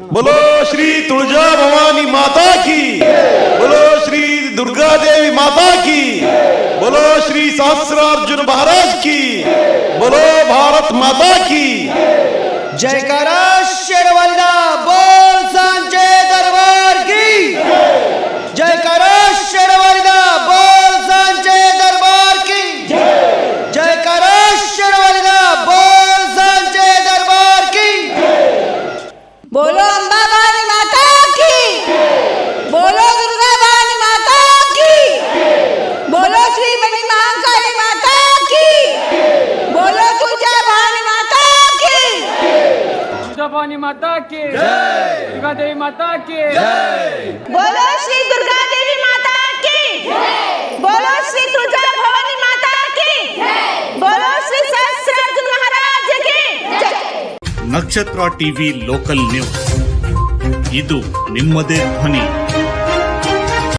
बोलो श्री तुळजा भवानी माता की बोलो श्री दुर्गा देवी माता की बोलो श्री सहस्रार्जुन महाराज की बोलो भारत माता की जयकारा ರಾಜಭವಾನಿ ಮಾತಾಕಿ. ಯುಗಾದೇವಿ ಮಾತಾಕಿ. ಬೋಲೋ ಶ್ರೀ ದುರ್ಗಾ ದೇವಿ ಮಾತಾಕಿ. ಬೋಲೋ ಶ್ರೀ ತುಳಜಾ ಭವಾನಿ ಮಾತಾಕಿ. ಬೋಲೋ ಶ್ರೀ ಸಹಸ್ರಾರ್ಜುನ ಮಹಾರಾಜ ಕಿ ನಕ್ಷತ್ರ ಟಿವಿ ಲೋಕಲ್ ನ್ಯೂಸ್. ಇದು ನಿಮ್ಮದೇ ಧ್ವನಿ.